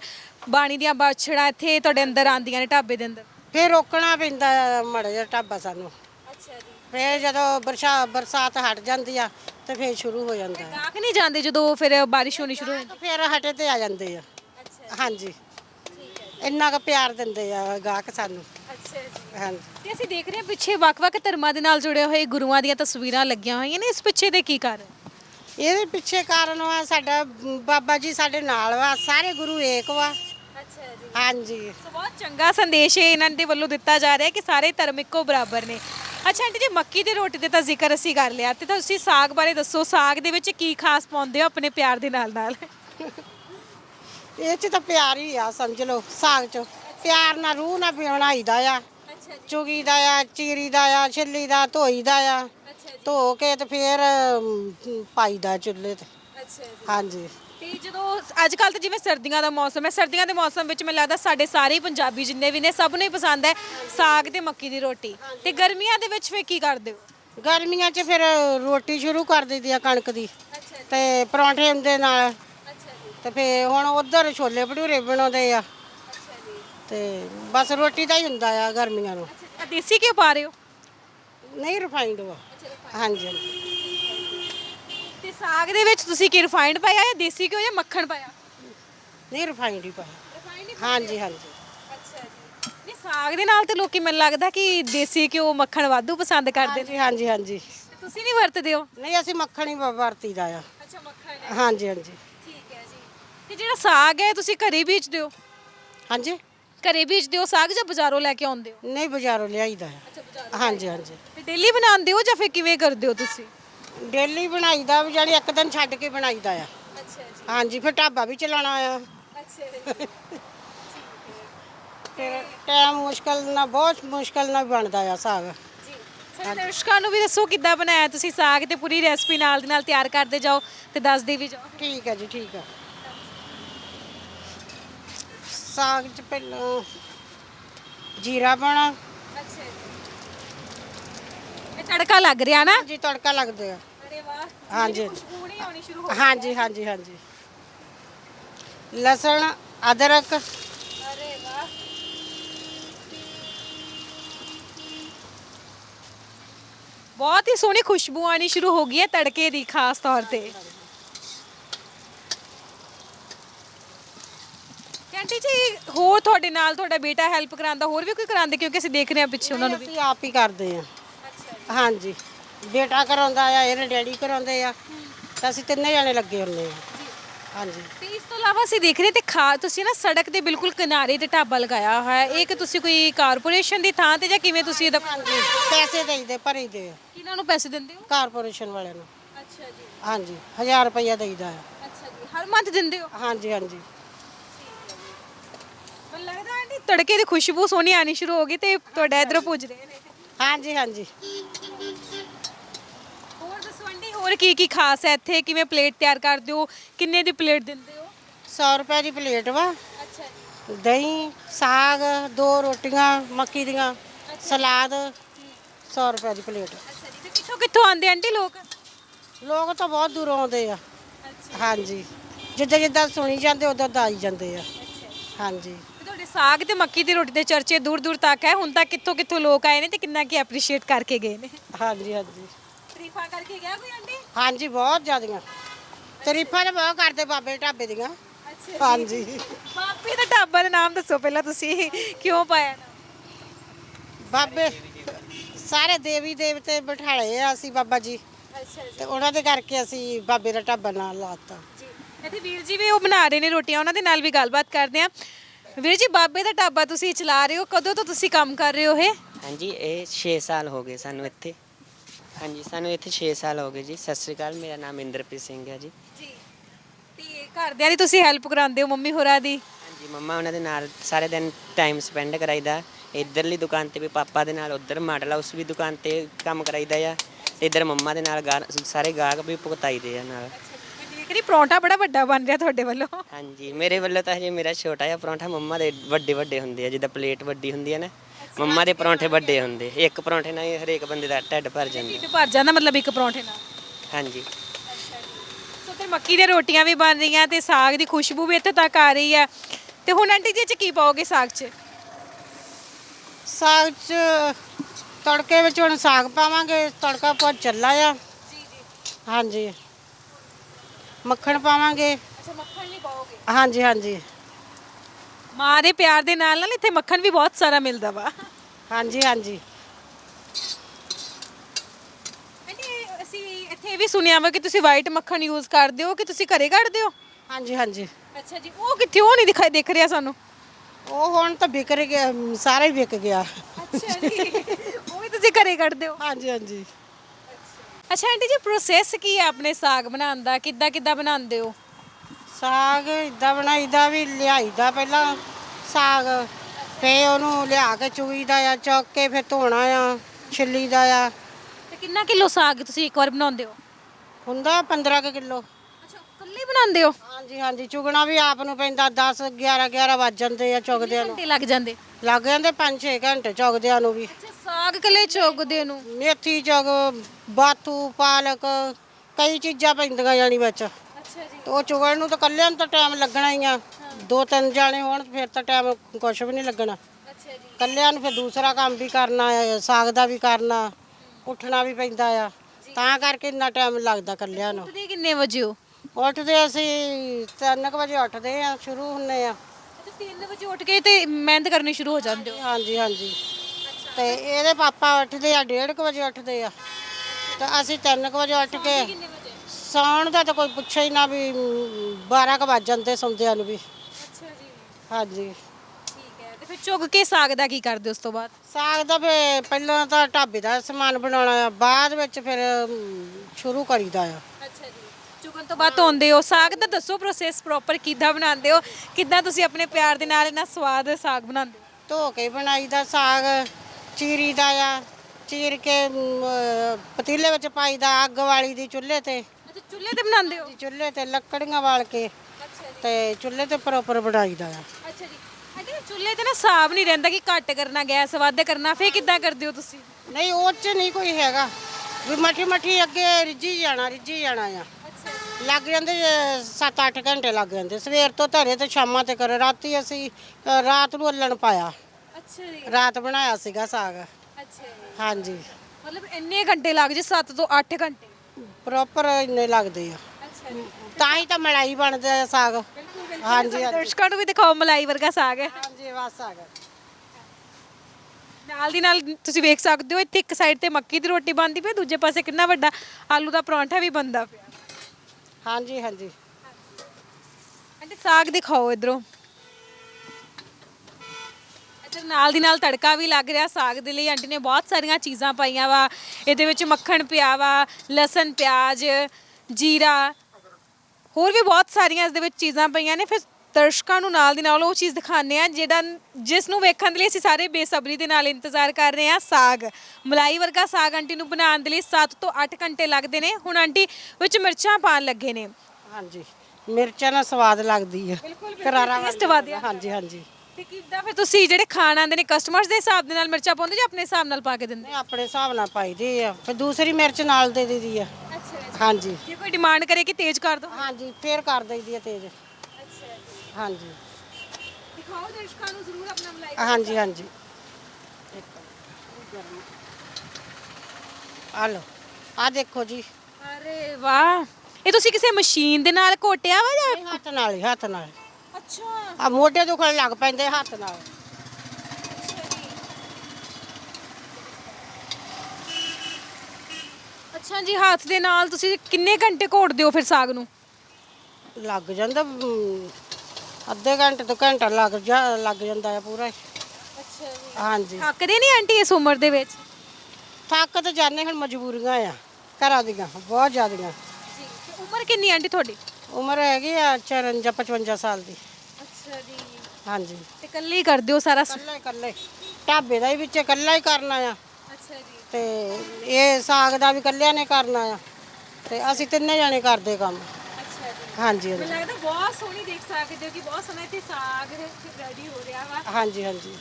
ਬਾਣੀ ਦੀਆਂ ਬਾਛੜਾਂ ਇੱਥੇ ਤੁਹਾਡੇ ਅੰਦਰ ਆਉਂਦੀਆਂ ਨੇ ਢਾਬੇ ਦੇ ਅੰਦਰ? ਫਿਰ ਰੋਕਣਾ ਪੈਂਦਾ ਮੜਾ ਜਿਹਾ ਢਾਬਾ ਸਾਨੂੰ। ਅੱਛਾ ਜੀ। ਫਿਰ ਜਦੋਂ ਬਰਸਾ ਬਰਸਾਤ ਹਟ ਜਾਂਦੀ ਆ ਤੇ ਫਿਰ ਸ਼ੁਰੂ ਹੋ ਜਾਂਦਾ। ਹੈ ਗਾਹਕ ਨਹੀਂ ਜਾਂਦੇ ਜਦੋਂ ਫਿਰ ਬਾਰਿਸ਼ ਹੋਣੀ ਸ਼ੁਰੂ ਹੋ ਜਾਂਦੀ? ਫਿਰ ਹਟੇ ਤੇ ਆ ਜਾਂਦੇ ਆ। ਅੱਛਾ ਹਾਂਜੀ। ਇੰਨਾ ਕੁ ਪਿਆਰ ਦਿੰਦੇ ਆ ਗਾਹਕ ਸਾਨੂੰ। ਅੱਛਾ ਜੀ। ਹਾਂਜੀ। ਤੇ ਅਸੀਂ ਦੇਖ ਰਹੇ ਹਾਂ ਪਿੱਛੇ ਵੱਖ-ਵੱਖ ਧਰਮਾਂ ਦੇ ਨਾਲ ਜੁੜੇ ਹੋਏ ਗੁਰੂਆਂ ਦੀਆਂ ਤਸਵੀਰਾਂ ਲੱਗੀਆਂ ਹੋਈਆਂ ਨੇ। ਇਸ ਪਿੱਛੇ ਦੇ ਕੀ ਕਾਰਨ? ਇਹਦੇ ਪਿੱਛੇ ਕਾਰਨ ਵਾ ਸਾਡਾ ਬਾਬਾ ਜੀ ਸਾਡੇ ਨਾਲ ਵਾ ਸਾਰੇ ਗੁਰੂ ਏਕ ਵਾ। ਅੱਛਾ ਜੀ। ਹਾਂਜੀ। ਸੋ ਬਹੁਤ ਚੰਗਾ ਸੰਦੇਸ਼ ਹੈ ਇਹਨਾਂ ਦੇ ਵੱਲੋਂ ਦਿੱਤਾ ਜਾ ਰਿਹਾ ਹੈ ਕਿ ਸਾਰੇ ਧਰਮ ਇੱਕੋ ਬਰਾਬਰ ਨੇ। ਅੱਛਾ ਆਂਟੀ ਜੀ ਮੱਕੀ ਦੀ ਰੋਟੀ ਦੇ ਤਾਂ ਜ਼ਿਕਰ ਅਸੀਂ ਕਰ ਲਿਆ ਤੇ ਤੁਸੀਂ ਸਾਗ ਬਾਰੇ ਦੱਸੋ। ਸਾਗ ਦੇ ਵਿੱਚ ਕੀ ਖਾਸ ਪਾਉਂਦੇ ਹੋ ਆਪਣੇ ਪਿਆਰ ਦੇ ਨਾਲ ਨਾਲ ਇਹ ਚ ਤਾਂ ਪਿਆਰ ਹੀ ਆ ਸਮਝ ਲਓ ਸਾਗ ਚ। ਪਿਆਰ ਨਾਲ ਰੂਹ ਨਾਲ ਬਣਾਈਦਾ ਆ। ਅੱਛਾ ਚੁਗੀ ਦਾ ਆ ਚੀਰੀ ਦਾ ਆ ਛਿੱਲੀ ਦਾ ਧੋਈ ਦਾ ਆ। ਅੱਛਾ ਧੋ ਕੇ ਤੇ ਫਿਰ ਅਮ, ਪਾਈਦਾ ਚੁੱਲ੍ਹੇ ਤੇ। ਅੱਛਾ ਜੀ। ਹਾਂਜੀ। ਤੇ ਜਦੋਂ ਅੱਜ ਕੱਲ ਤਾਂ ਜਿਵੇਂ ਸਰਦੀਆਂ ਦਾ ਮੌਸਮ ਹੈ ਸਰਦੀਆਂ ਦੇ ਮੌਸਮ ਵਿੱਚ ਮੈਨੂੰ ਲੱਗਦਾ ਸਾਡੇ ਸਾਰੇ ਹੀ ਪੰਜਾਬੀ ਜਿੰਨੇ ਵੀ ਨੇ ਸਭ ਨੂੰ ਹੀ ਪਸੰਦ ਹੈ ਸਾਗ ਤੇ ਮੱਕੀ ਦੀ ਰੋਟੀ। ਤੇ ਗਰਮੀਆਂ ਦੇ ਵਿੱਚ ਫੇ ਕੀ ਕਰਦੇ ਹੋ? ਗਰਮੀਆਂ 'ਚ ਫਿਰ ਰੋਟੀ ਸ਼ੁਰੂ ਕਰ ਦਈਦੀ ਆ ਕਣਕ ਦੀ। ਅੱਛਾ ਤੇ ਪਰੌਂਠੇ ਦੇ ਨਾਲ। ਅੱਛਾ ਜੀ। ਤੇ ਫਿਰ ਹੁਣ ਉਧਰ ਛੋਲੇ ਭਟੂਰੇ ਬਣਾਉਂਦੇ ਆ। ਜੀ ਤੇ ਬਸ ਰੋਟੀ ਦਾ ਹੀ ਹੁੰਦਾ ਆ ਗਰਮੀਆਂ ਨੂੰ। ਅੱਛਾ ਦੇਸੀ ਘਿਓ ਪਾ ਰਹੇ ਹੋ? ਨਹੀਂ ਰਿਫਾਈਂਡ ਵਾ। ਹਾਂਜੀ ਹਾਂਜੀ। ਤੇ ਸਾਗ ਦੇ ਵਿੱਚ ਤੁਸੀਂ ਕੀ ਰਿਫਾਈਂਡ ਪਾਇਆ ਜਾਂ ਦੇਸੀ ਘਿਓ ਜਾਂ ਮੱਖਣ ਪਾਇਆ? ਨਹੀਂ ਰਿਫਾਈਂਡ ਹੀ ਪਾਇਆ। ਰਿਫਾਈਂਡ ਹਾਂਜੀ ਹਾਂਜੀ। ਅੱਛਾ ਜੀ। ਨਹੀਂ ਸਾਗ ਦੇ ਨਾਲ ਤੇ ਲੋਕੀ ਮੈਨੂੰ ਲੱਗਦਾ ਕਿ ਦੇਸੀ ਘਿਓ ਮੱਖਣ ਵਾਧੂ ਪਸੰਦ ਕਰਦੇ ਨੇ। ਹਾਂਜੀ ਹਾਂਜੀ ਹਾਂਜੀ। ਤੇ ਤੁਸੀਂ ਨਹੀਂ ਵਰਤਦੇ ਹੋ? ਨਹੀਂ ਅਸੀਂ ਮੱਖਣ ਹੀ ਵ- ਵਰਤੀਦਾ ਆ। ਅੱਛਾ ਮੱਖਣ ਹਾਂਜੀ ਹਾਂਜੀ। ਠੀਕ ਹੈ ਜੀ। ਤੇ ਜਿਹੜਾ ਸਾਗ ਹੈ ਤੁਸੀਂ ਘਰੇ ਬੀਜਦੇ ਹੋ? ਹਾਂਜੀ? ਘਰੇ ਬੀਜਦੇ ਹੋ ਸਾਗ ਜਾਂ ਬਾਜ਼ਾਰੋਂ ਲੈ ਕੇ ਆਉਂਦੇ ਹੋ? ਨਹੀਂ ਬਾਜ਼ਾਰੋਂ ਲਿਆਈਦਾ ਬਾਜ਼ਾਰੋਂ। ਹਾਂਜੀ ਹਾਂਜੀ। ਤੇ ਡੇਲੀ ਬਣਾਉਂਦੇ ਹੋ ਜਾਂ ਫਿਰ ਕਿਵੇਂ ਕਰਦੇ ਹੋ ਤੁਸੀਂ? ਡੇਲੀ ਬਣਾਈਦਾ ਵੀ ਜਾਨੀ ਇੱਕ ਦਿਨ ਛੱਡ ਕੇ ਬਣਾਈਦਾ ਆ। ਅੱਛਾ ਜੀ। ਹਾਂਜੀ ਫਿਰ ਢਾਬਾ ਵੀ ਚਲਾਉਣਾ ਆ। ਅੱਛਾ ਜੀ। ਫਿਰ ਟਾਈਮ ਮੁਸ਼ਕਲ ਨਾਲ ਬਹੁਤ ਮੁਸ਼ਕਲ ਨਾਲ ਬਣਦਾ ਆ ਸਾਗ। ਜੀ। ਸਾਡੇ ਦਰਸ਼ਕਾਂ ਨੂੰ ਵੀ ਦੱਸੋ ਕਿੱਦਾਂ ਬਣਾਇਆ ਤੁਸੀਂ ਸਾਗ ਤੇ ਪੂਰੀ ਰੈਸਪੀ ਨਾਲ ਦੀ ਨਾਲ ਤਿਆਰ ਕਰਦੇ ਜਾਓ ਤੇ ਦੱਸਦੇ ਵੀ ਜਾਓ। ਠੀਕ ਹੈ ਜੀ ਠੀਕ ਹੈ। ਸਾਗ ਚ ਪਹਿਲਾਂ ਜੀਰਾ ਪਾਉਣਾ। ਅੱਛਾ ਜੀ। ਇਹ ਤੜਕਾ ਲੱਗ ਰਿਹਾ ਨਾ? ਜੀ ਤੜਕਾ ਲੱਗਦਾ ਆ ਅਰੇ ਵਾਹ ਹਾਂਜੀ। ਖੁਸ਼ਬੂ ਨਹੀਂ ਆਉਣੀ ਸ਼ੁਰੂ ਹੋ ਹਾਂਜੀ ਹਾਂਜੀ ਹਾਂਜੀ। ਲਸਣ ਅਦਰਕ। ਅਰੇ ਵਾਹ। ਬਹੁਤ ਹੀ ਸੋਹਣੀ ਖੁਸ਼ਬੂ ਆਣੀ ਸ਼ੁਰੂ ਹੋ ਗਈ ਹੈ ਤੜਕੇ ਦੀ ਖਾਸ ਤੌਰ ਤੇ। ਆਂਟੀ ਜੀ ਹੋਰ ਤੁਹਾਡੇ ਨਾਲ ਤੁਹਾਡਾ ਬੇਟਾ ਹੈਲਪ ਕਰਾਉਂਦਾ ਹੋਰ ਵੀ ਕੋਈ ਕਰਾਉਂਦੇ? ਕਿਉਂਕਿ ਅਸੀਂ ਦੇਖ ਰਹੇ ਹਾਂ ਪਿੱਛੇ ਉਹਨਾਂ ਨੂੰ ਵੀ। ਅਸੀਂ ਆਪ ਹੀ ਕਰਦੇ ਆ ਹਾਂਜੀ। ਬੇਟਾ ਕਰਾਉਂਦਾ ਆ ਇਹਨੇ ਡੈਡੀ ਕਰਾਉਂਦੇ ਆ। ਤਾਂ ਅਸੀਂ ਤਿੰਨੇ ਜਣੇ ਲੱਗੇ ਹੁੰਦੇ ਆ ਹਾਂਜੀ। ਤੇ ਇਸ ਤੋਂ ਇਲਾਵਾ ਅਸੀਂ ਦੇਖ ਰਹੇ ਤੇ ਖਾ ਤੁਸੀਂ ਨਾ ਸੜਕ ਦੇ ਬਿਲਕੁਲ ਕਿਨਾਰੇ ਤੇ ਢਾਬਾ ਲਗਾਇਆ ਹੋਇਆ ਹੈ। ਇਹ ਕਿ ਤੁਸੀਂ ਕੋਈ ਕਾਰਪੋਰੇਸ਼ਨ ਦੀ ਥਾਂ ਤੇ ਜਾਂ ਕਿਵੇਂ ਤੁਸੀਂ ਇਹਦਾ ਹਾਂਜੀ। ਪੈਸੇ ਦੇਈਦੇ ਭਰੀਦੇ ਆ। ਕਿਹਨਾਂ ਨੂੰ ਪੈਸੇ ਦਿੰਦੇ ਹੋ? ਕਾਰਪੋਰੇਸ਼ਨ ਵਾਲਿਆਂ ਨੂੰ। ਅੱਛਾ ਜੀ। ਹਾਂਜੀ। 1000 ਰੁਪਇਆ ਦੇਈਦਾ ਆ। ਅੱਛਾ ਜੀ। ਹਰ ਮੰਥ ਦਿੰਦੇ ਹੋ? ਹਾਂਜੀ ਹਾਂਜੀ। ਲੱਗਦਾ ਆਂਟੀ ਤੜਕੇ ਦੀ ਖੁਸ਼ਬੂ ਸੋਹਣੀ ਆਣੀ ਸ਼ੁਰੂ ਹੋ ਗਈ ਤੇ ਤੁਹਾਡਾ ਇਧਰੋਂ ਪੁੱਜ ਰਹੇ ਨੇ। ਹਾਂਜੀ ਹਾਂਜੀ। ਹੋਰ ਦੱਸੋ ਆਂਟੀ ਹੋਰ ਕੀ ਕੀ ਖਾਸ ਹੈ ਇੱਥੇ? ਕਿਵੇਂ ਪਲੇਟ ਤਿਆਰ ਕਰਦੇ ਹੋ? ਕਿੰਨੇ ਦੀ ਪਲੇਟ ਦਿੰਦੇ ਹੋ? 100 ਰੁਪਏ ਦੀ ਪਲੇਟ ਵਾ। ਅੱਛਾ ਜੀ। ਦਹੀਂ ਸਾਗ ਦੋ ਰੋਟੀਆਂ ਮੱਕੀ ਦੀਆਂ। ਸਲਾਦ 100 ਰੁਪਏ ਦੀ ਪਲੇਟ। ਅੱਛਾ ਜੀ ਤੇ ਕਿੱਥੋਂ ਕਿੱਥੋਂ ਆਉਂਦੇ ਆਂਟੀ ਲੋਕ? ਲੋਕ ਤਾਂ ਬਹੁਤ ਦੂਰੋਂ ਆਉਂਦੇ ਆ। ਹਾਂਜੀ। ਜਿੱਦਾਂ ਜਿੱਦਾਂ ਸੁਣੀ ਜਾਂਦੇ ਉਦੋਂ ਦਾ ਆਈ ਜਾਂਦੇ ਆ। ਹਾਂਜੀ। ਤੇ ਸਾਗ ਤੇ ਮੱਕੀ ਦੀ ਰੋਟੀ ਦੇ ਚਰਚੇ ਦੂਰ ਦੂਰ ਤੱਕ ਹੈ। ਹੁਣ ਤੱਕ ਕਿੱਥੋਂ ਕਿੱਥੋਂ ਲੋਕ ਆਏ ਨੇ ਤੇ ਕਿੰਨਾ ਕੀ ਐਪਰੀਸ਼ੀਏਟ ਕਰਕੇ ਗਏ ਨੇ? ਹਾਂਜੀ ਹਾਂਜੀ। ਤਾਰੀਫਾਂ ਕਰਕੇ ਗਿਆ ਕੋਈ ਆਂਟੀ? ਹਾਂਜੀ ਬਹੁਤ ਜ਼ਿਆਦੀਆਂ। ਤਾਰੀਫਾਂ ਤਾਂ ਬਹੁਤ ਕਰਦੇ ਬਾਬੇ ਢਾਬੇ ਦੀਆਂ। ਹਾਂਜੀ। ਬਾਪੇ ਦਾ ਢਾਬਾ ਦਾ ਨਾਮ ਦੱਸੋ ਪਹਿਲਾਂ ਤੁਸੀਂ ਕਿਉਂ ਪਾਇਆ ਨਾਮ? ਬਾਬੇ ਸਾਰੇ ਦੇਵੀ ਦੇਵਤੇ ਬਿਠਾਲੇ ਆ ਅਸੀਂ ਬਾਬਾ ਜੀ। ਤੇ ਉਹਨਾਂ ਦੇ ਕਰਕੇ ਅਸੀਂ ਬਾਬੇ ਦਾ ਢਾਬਾ ਨਾਂ ਲਾਤਾ ਜੀ। ਇੱਥੇ ਵੀਰ ਜੀ ਵੀ ਉਹ ਬਣਾ ਰਹੇ ਨੇ ਰੋਟੀਆਂ ਉਹਨਾਂ ਦੇ ਨਾਲ ਵੀ ਗੱਲਬਾਤ ਕਰਦੇ ਆ ਵੀਰ ਜੀ ਬਾਬੇ ਦਾ ਢਾਬਾ ਤੁਸੀਂ ਚਲਾ ਰਹੇ ਹੋ। ਕਦੋਂ ਤੋਂ ਤੁਸੀਂ ਕੰਮ ਕਰ ਰਹੇ ਹੋ ਇਹ? ਹਾਂਜੀ ਇਹ 6 ਸਾਲ ਹੋ ਗਏ ਸਾਨੂੰ ਇੱਥੇ। ਹਾਂਜੀ ਸਾਨੂੰ ਇੱਥੇ 6 ਸਾਲ ਹੋ ਗਏ ਜੀ। ਸਤਿ ਸ੍ਰੀ ਅਕਾਲ ਮੇਰਾ ਨਾਮ ਇੰਦਰਪ੍ਰੀਤ ਸਿੰਘ ਹੈ ਜੀ। ਜੀ। ਤੇ ਘਰਦਿਆਂ ਦੀ ਤੁਸੀਂ ਹੈਲਪ ਕਰਾਉਂਦੇ ਹੋ ਮੰਮੀ ਹੋਰਾਂ ਦੀ? ਹਾਂਜੀ ਮੰਮਾ ਉਹਨਾਂ ਦੇ ਨਾਲ ਸਾਰੇ ਦਿਨ ਟਾਈਮ ਸਪੈਂਡ ਕਰਾਈਦਾ। ਇੱਧਰਲੀ ਦੁਕਾਨ ਤੇ ਵੀ ਪਾਪਾ ਦੇ ਨਾਲ ਉੱਧਰ ਮਾਡਲ ਹਾਊਸ ਵੀ ਦੁਕਾਨ ਤੇ ਕੰਮ ਕਰਾਈਦਾ ਆ। ਇੱਧਰ ਮੰਮਾ ਦੇ ਨਾਲ ਸਾਰੇ ਗਾਹਕ ਵੀ ਭੁਗਤਾਈਦੇ ਆ ਨਾਲ। ਰਹੀ ਪਰੌਂਠਾ ਬੜਾ ਵੱਡਾ ਬਣ ਰਿਹਾ ਤੁਹਾਡੇ ਵੱਲੋਂ। ਹਾਂਜੀ ਮੇਰੇ ਵੱਲੋਂ ਤਾਂ ਹਜੇ ਮੇਰਾ ਛੋਟਾ ਜਿਹਾ ਪਰੌਂਠਾ ਮੰਮਾ ਦੇ ਵੱਡੇ ਵੱਡੇ ਹੁੰਦੇ ਆ ਜਿੱਦਾਂ ਪਲੇਟ ਵੱਡੀ ਹੁੰਦੀ ਹੈ ਨਾ ਮੰਮਾ ਦੇ ਪਰੌਂਠੇ ਵੱਡੇ ਹੁੰਦੇ ਇੱਕ ਪਰੌਂਠੇ ਨਾਲ ਹੀ ਹਰੇਕ ਬੰਦੇ ਦਾ ਢਿੱਡ ਭਰ ਜਾਂਦਾ। ਢਿੱਡ ਭਰ ਜਾਂਦਾ ਮਤਲਬ ਇੱਕ ਪਰੌਂਠੇ ਨਾਲ। ਹਾਂਜੀ। ਸੋ ਫਿਰ ਮੱਕੀ ਦੀਆਂ ਰੋਟੀਆਂ ਵੀ ਬਣ ਰਹੀਆਂ ਤੇ ਸਾਗ ਦੀ ਖੁਸ਼ਬੂ ਵੀ ਇੱਥੇ ਤੱਕ ਆ ਰਹੀ ਹੈ ਤੇ ਹੁਣ ਆਂਟੀ ਜੀ ਇਹ ਚ ਕੀ ਪਾਓਗੇ ਸਾਗ 'ਚ? ਸਾਗ 'ਚ ਤੜਕੇ ਵਿੱਚ ਹੁਣ ਸਾਗ ਪਾਵਾਂਗੇ ਤੜਕਾ ਪਾ ਚੱਲਾ ਆ। ਜੀ ਜੀ। ਹਾਂਜੀ। ਮੱਖਣ ਪਾਵਾਂਗੇ। ਅੱਛਾ ਮੱਖਣ ਨਹੀਂ ਪਾਓਗੇ? ਹਾਂਜੀ ਹਾਂਜੀ। ਮਾਂ ਦੇ ਪਿਆਰ ਦੇ ਨਾਲ ਨਾਲ ਇੱਥੇ ਮੱਖਣ ਵੀ ਬਹੁਤ ਸਾਰਾ ਮਿਲਦਾ ਵਾ। ਹਾਂਜੀ ਹਾਂਜੀ। ਆਂਟੀ ਅਸੀਂ ਇੱਥੇ ਇਹ ਵੀ ਸੁਣਿਆ ਵਾ ਕਿ ਤੁਸੀਂ ਵਾਈਟ ਮੱਖਣ ਯੂਜ਼ ਕਰਦੇ ਹੋ ਕਿ ਤੁਸੀਂ ਘਰੇ ਕੱਢਦੇ ਹੋ? ਹਾਂਜੀ ਹਾਂਜੀ। ਅੱਛਾ ਜੀ ਉਹ ਕਿੱਥੇ ਉਹ ਨਹੀਂ ਦਿਖਾਈ ਦਿਖ ਰਿਹਾ ਸਾਨੂੰ? ਉਹ ਹੁਣ ਤਾਂ ਵਿਕ ਗਿਆ ਸਾਰਾ ਹੀ ਵਿਕ ਗਿਆ। ਅੱਛਾ ਜੀ ਉਹ ਵੀ ਤੁਸੀਂ ਘਰੇ ਕੱਢਦੇ ਹੋ? ਹਾਂਜੀ ਹਾਂਜੀ। ਅੱਛਾ ਆਂਟੀ ਜੀ ਪ੍ਰੋਸੈਸ ਕੀ ਹੈ ਆਪਣੇ ਸਾਗ ਬਣਾਉਣ ਦਾ? ਕਿੱਦਾਂ ਕਿੱਦਾਂ ਬਣਾਉਂਦੇ ਹੋ? ਸਾਗ ਇਦਾਂ ਬਣਾਈਦਾ ਵੀ ਲਿਆਈਦਾ ਪਹਿਲਾਂ ਸਾਗ ਫੇ ਉਹਨੂੰ ਲਿਆ ਕੇ ਚੁਈਦਾ ਆ ਚੁੱਕ ਕੇ ਫਿਰ ਧੋਣਾ ਆ ਛਿੱਲੀਦਾ ਆ। ਤੇ ਕਿੰਨਾ ਕਿਲੋ ਸਾਗ ਤੁਸੀਂ ਇੱਕ ਵਾਰ ਬਣਾਉਂਦੇ ਹੋ? ਹੁੰਦਾ 15 ਕਿਲੋ। ਅੱਛਾ ਇਕੱਲੇ ਬਣਾਉਂਦੇ ਹੋ? ਹਾਂਜੀ ਹਾਂਜੀ ਚੁਗਣਾ ਵੀ ਆਪ ਨੂੰ ਪੈਂਦਾ 10 11 11 ਵੱਜ ਜਾਂਦੇ ਆ ਚੁਗਦਿਆਂ ਨੂੰ। ਘੰਟੇ ਲੱਗ ਜਾਂਦੇ? ਲੱਗ ਜਾਂਦੇ 5-6 ਘੰਟੇ ਚੁਗਦਿਆਂ ਨੂੰ ਵੀ। ਸਾਗ ਇਕੱਲੇ ਚੋਗਦੇ ਨੂੰ। ਮੇਥੀ ਚੁਗ ਬਾਥੂ ਪਾਲਕ ਕਈ ਚੀਜ਼ਾਂ ਪੈਂਦੀਆਂ ਜਾਣੀ ਵਿੱਚ। ਅੱਛਾ ਜੀ। ਤੇ ਉਹ ਚੁਗਣ ਨੂੰ ਤਾਂ ਕੱਲਿਆਂ ਨੂੰ ਤਾਂ ਟਾਈਮ ਲੱਗਣਾ ਹੀ ਆ। ਦੋ ਤਿੰਨ ਜਾਣੇ ਹੋਣ ਫਿਰ ਤਾਂ ਟਾਈਮ ਕੁਛ ਵੀ ਨਹੀਂ ਲੱਗਣਾ। ਅੱਛਾ ਜੀ। ਕੱਲਿਆਂ ਨੂੰ ਫਿਰ ਦੂਸਰਾ ਕੰਮ ਵੀ ਕਰਨਾ ਹੈ ਸਾਗ ਦਾ ਵੀ ਕਰਨਾ ਉੱਠਣਾ ਵੀ ਪੈਂਦਾ ਆ। ਤਾਂ ਕਰਕੇ ਇੰਨਾ ਟਾਈਮ ਲੱਗਦਾ ਕੱਲਿਆਂ ਨੂੰ। ਉੱਠਦੇ ਕਿੰਨੇ ਵਜੇ ਹੋ ਉੱਠਦੇ ਅਸੀਂ 3 ਵਜੇ ਉੱਠਦੇ ਆ ਸ਼ੁਰੂ ਹੁੰਨੇ ਆ। ਅੱਛਾ 3 ਵਜੇ ਉੱਠ ਕੇ ਤੇ ਮਿਹਨਤ ਕਰਨੀ ਸ਼ੁਰੂ ਹੋ ਜਾਂਦੇ ਹੋ। ਹਾਂਜੀ ਹਾਂਜੀ। ਤੇ ਇਹਦੇ ਪਾਪਾ ਉੱਠਦੇ ਆ 1:30 ਵਜੇ ਉੱਠਦੇ ਆ। ਤੇ ਅਸੀਂ 3 ਵਜੇ ਉੱਠ ਕੇ ਸੌਣ ਦਾ ਤਾਂ ਕੋਈ ਪੁੱਛੇ ਹੀ ਨਾ ਵੀ 12 ਕ ਵੱਜ ਜਾਂਦੇ ਸੌਂਦਿਆਂ ਨੂੰ ਵੀ। ਅੱਛਾ ਜੀ। ਹਾਂਜੀ। ਠੀਕ ਹੈ। ਤੇ ਫਿਰ ਚੁਗ ਕੇ ਸਾਗ ਦਾ ਕੀ ਕਰਦੇ ਉਸ ਤੋਂ ਬਾਅਦ? ਸਾਗ ਦਾ ਫੇ ਪਹਿਲਾਂ ਤਾਂ ਢਾਬੇ ਦਾ ਸਮਾਨ ਬਣਾਉਣਾ ਆ ਬਾਅਦ ਵਿੱਚ ਫਿਰ ਅਮ, ਸ਼ੁਰੂ ਕਰੀਦਾ ਆ। ਅੱਛਾ ਜੀ। ਚੁਗਣ ਤੋਂ ਬਾਅਦ ਧੋਂਦੇ ਹੋ। ਸਾਗ ਦਾ ਦੱਸੋ ਪ੍ਰੋਸੈਸ ਪ੍ਰੋਪਰ ਕਿੱਦਾਂ ਬਣਾਉਂਦੇ ਹੋ? ਕਿੱਦਾਂ ਤੁਸੀਂ ਆਪਣੇ ਪਿਆਰ ਦੇ ਨਾਲ ਇਹਨਾਂ ਸਵਾਦ ਸਾਗ ਬਣਾਉਂਦੇ ਹੋ? ਧੋ ਕੇ ਬਣਾਈਦਾ ਸਾਗ ਚੀਰੀਦਾ ਆ ਚੀਰ ਕੇ ਅਮ, ਪਤੀਲੇ ਵਿੱਚ ਪਾਈਦਾ ਅੱਗ ਵਾਲੀ ਦੀ ਚੁੱਲ੍ਹੇ ਤੇ। ਅੱਛਾ ਚੁੱਲ੍ਹੇ ਤੇ ਬਣਾਉਂਦੇ ਹੋ? ਚੁੱਲ੍ਹੇ ਤੇ ਲੱਕੜੀਆਂ ਵਾਲ ਕੇ ਅੱਛਾ ਜੀ। ਤੇ ਚੁੱਲ੍ਹੇ ਤੇ ਪ੍ਰੋਪਰ ਬਣਾਈਦਾ ਆ। ਅੱਛਾ ਜੀ। ਅਜੇ ਚੁੱਲ੍ਹੇ ਤੇ ਨਾ ਸਾਬ ਨਹੀਂ ਰਹਿੰਦਾ ਕਿ ਘੱਟ ਕਰਨਾ ਗੈਸ ਵੱਧ ਕਰਨਾ ਫੇਰ ਕਿੱਦਾਂ ਕਰਦੇ ਹੋ ਤੁਸੀਂ? ਨਹੀਂ ਉਹ ਚ ਨਹੀਂ ਕੋਈ ਹੈਗਾ। ਵੀ ਮੱਠੀ ਮੱਠੀ ਅੱਗੇ ਰਿੱਝੀ ਜਾਣਾ ਰਿੱਝੀ ਜਾਣਾ ਆ। ਲੱਗ ਜਾਂਦੇ 7-8 ਘੰਟੇ ਲੱਗ ਜਾਂਦੇ। ਸਵੇਰ ਤੋਂ ਧਰੇ ਤੇ ਸ਼ਾਮਾਂ ਤੇ ਕਰ ਰਾਤੀ ਅਸੀਂ ਅ, ਰਾਤ ਨੂੰ ਅੱਲਣ ਪਾਇਆ। ਅੱਛਾ ਜੀ। ਰਾਤ ਬਣਾਇਆ ਸੀਗਾ ਸਾਗ। ਅੱਛਾ ਜੀ। ਹਾਂਜੀ। ਮਤਲਬ ਇੰਨੇ ਘੰਟੇ ਲੱਗ ਜੇ 7 ਤੋਂ 8 ਘੰਟੇ? ਪ੍ਰੋਪਰ ਇੰਨੇ ਲੱਗਦੇ ਆ। ਅੱਛਾ ਜੀ। ਤਾਂ ਹੀ ਤਾਂ ਮਲਾਈ ਬਣਦਾ ਹੈ ਸਾਗ। ਹਾਂਜੀ ਹਾਂਜੀ। ਦਰਸ਼ਕਾਂ ਨੂੰ ਵੀ ਦਿਖਾਓ ਮਲਾਈ ਵਰਗਾ ਸਾਗ। ਹੈ ਹਾਂਜੀ ਬਸ ਸਾਗ। ਨਾਲ ਦੀ ਨਾਲ ਤੁਸੀਂ ਵੇਖ ਸਕਦੇ ਹੋ ਇੱਥੇ ਇੱਕ ਸਾਈਡ ਤੇ ਮੱਕੀ ਦੀ ਰੋਟੀ ਬਣਦੀ ਪਈ ਦੂਜੇ ਪਾਸੇ ਕਿੰਨਾ ਵੱਡਾ ਆਲੂ ਦਾ ਪਰੌਂਠਾ ਵੀ ਬਣਦਾ ਪਿਆ। ਹਾਂਜੀ ਹਾਂਜੀ। ਆਂਟੀ ਸਾਗ ਦਿਖਾਓ ਇਧਰੋਂ। ਅੱਛਾ ਨਾਲ ਦੀ ਨਾਲ ਤੜਕਾ ਵੀ ਲੱਗ ਰਿਹਾ ਸਾਗ ਦੇ ਲਈ। ਆਂਟੀ ਨੇ ਬਹੁਤ ਸਾਰੀਆਂ ਚੀਜ਼ਾਂ ਪਾਈਆਂ ਵਾ। ਇਹਦੇ ਵਿੱਚ ਮੱਖਣ ਪਿਆ ਵਾ ਲਸਣ ਪਿਆਜ਼ ਜੀਰਾ। ਹੋਰ ਵੀ ਬਹੁਤ ਸਾਰੀਆਂ ਇਸ ਦੇ ਵਿੱਚ ਚੀਜ਼ਾਂ ਪਈਆਂ ਨੇ। ਫਿਰ ਦਰਸ਼ਕਾਂ ਨੂੰ ਨਾਲ ਦੀ ਨਾਲ ਉਹ ਚੀਜ਼ ਦਿਖਾਉਂਦੇ ਆ ਜਿਹੜਾ ਜਿਸ ਨੂੰ ਵੇਖਣ ਦੇ ਲਈ ਅਸੀਂ ਸਾਰੇ ਬੇਸਬਰੀ ਦੇ ਨਾਲ ਇੰਤਜ਼ਾਰ ਕਰ ਰਹੇ ਆ ਸਾਗ। ਮਲਾਈ ਵਰਗਾ ਸਾਗ ਆਂਟੀ ਨੂੰ ਬਣਾਉਣ ਦੇ ਲਈ 7 ਤੋਂ 8 ਘੰਟੇ ਲੱਗਦੇ ਨੇ। ਹੁਣ ਆਂਟੀ ਵਿੱਚ ਮਿਰਚਾਂ ਪਾਣ ਲੱਗੇ ਨੇ। ਹਾਂਜੀ। ਮਿਰਚਾਂ ਨਾਲ ਸਵਾਦ ਲੱਗਦੀ ਆ। ਕਰਾਰਾ taste ਵਧਿਆ। ਹਾਂਜੀ ਹਾਂਜੀ। ਤੇ ਕਿੱਦਾਂ ਫਿਰ ਤੁਸੀਂ ਜਿਹੜੇ ਖਾਣ ਆਉਂਦੇ ਨੇ ਕਸਟਮਰਸ ਦੇ ਹਿਸਾਬ ਦੇ ਨਾਲ ਮਿਰਚਾਂ ਪਾਉਂਦੇ ਜਾਂ ਆਪਣੇ ਹਿਸਾਬ ਨਾਲ ਪਾ ਕੇ ਦਿੰਦੇ ਨਹੀਂ ਆਪਣੇ ਹਿਸਾਬ ਨਾਲ ਪਾਈਦੀ ਆ। ਫਿਰ ਦੂਸਰੀ ਮਿਰਚ ਨਾਲ ਦੇ ਦਈਦੀ ਆ। ਅੱਛਾ ਹਾਂਜੀ। ਜੇ ਕੋਈ ਡਿਮਾਂਡ ਕਰੇ ਕਿ ਤੇਜ਼ ਕਰ ਦਿਓ ਹਾਂਜੀ ਫੇਰ ਕਰ ਦਈਦੀ ਆ ਤੇਜ਼। ਅੱਛਾ ਹਾਂਜੀ। ਦਿਖਾਓ ਦਰਸ਼ਕਾਂ ਨੂੰ ਜ਼ਰੂਰ ਆਪਣਾ ਮਲਾਈ ਹਾਂਜੀ ਹਾਂਜੀ। ਆ ਲਓ। ਆ ਦੇਖੋ ਜੀ। ਅਰੇ ਵਾਹ। ਇਹ ਤੁਸੀਂ ਕਿਸੇ ਮਸ਼ੀਨ ਦੇ ਨਾਲ ਘੋਟਿਆ ਵਾ ਜਾਂ ਇਹ ਹੱਥ ਨਾਲ ਹੀ ਹੱਥ ਨਾਲ ਅੱਛਾ। ਆ ਮੋਢੇ ਦੁਖਣ ਲੱਗ ਪੈਂਦੇ ਹੱਥ ਨਾਲ। ਅੱਛਾ ਜੀ ਹੱਥ ਦੇ ਨਾਲ ਤੁਸੀਂ ਕਿੰਨੇ ਘੰਟੇ ਘੋਟਦੇ ਹੋ ਫਿਰ ਸਾਗ ਨੂੰ? ਲੱਗ ਜਾਂਦਾ ਅਮ, ਅੱਧੇ ਘੰਟੇ ਤੋਂ ਘੰਟਾ ਲੱਗ ਜਾ ਲੱਗ ਜਾਂਦਾ ਆ ਪੂਰਾ। ਅੱਛਾ ਜੀ। ਹਾਂਜੀ। ਥੱਕਦੇ ਨਹੀਂ ਆਂਟੀ ਇਸ ਉਮਰ ਦੇ ਵਿੱਚ? ਥੱਕ ਤਾਂ ਜਾਂਦੇ ਹੁਣ ਮਜਬੂਰੀਆਂ ਆ ਘਰਾਂ ਦੀਆਂ ਬਹੁਤ ਜ਼ਿਆਦੀਆਂ। ਜੀ ਉਮਰ ਕਿੰਨੀ ਆਂਟੀ ਤੁਹਾਡੀ? ਉਮਰ ਹੈਗੀ ਆ 54 55 ਸਾਲ ਦੀ। ਅੱਛਾ ਜੀ। ਹਾਂਜੀ। ਤੇ ਇਕੱਲੇ ਹੀ ਕਰਦੇ ਹੋ ਸਾਰਾ ਸ- ਇਕੱਲਾ ਹੀ ਇਕੱਲੇ। ਢਾਬੇ ਦਾ ਹੀ ਵਿੱਚ ਇਕੱਲਾ ਹੀ ਕਰਨਾ ਆ ਅੱਛਾ ਜੀ। ਤੇ ਇਹ ਸਾਗ ਦਾ ਵੀ ਇਕੱਲਿਆਂ ਨੇ ਕਰਨਾ ਆ ਤੇ ਅਸੀਂ ਤਿੰਨੇ ਜਾਣੇ ਕਰਦੇ ਕੰਮ। ਅੱਛਾ ਜੀ। ਹਾਂਜੀ ਹਾਂਜੀ। ਮੈਨੂੰ ਲੱਗਦਾ ਬਹੁਤ ਸੋਹਣੀ ਦੇਖ ਸਕਦੇ ਹੋ ਕਿ ਬਹੁਤ ਸੋਹਣਾ ਇੱਥੇ ਸਾਗ ਰੈਡੀ ਹੋ ਰਿਹਾ ਵਾ। ਹਾਂਜੀ ਹਾਂਜੀ।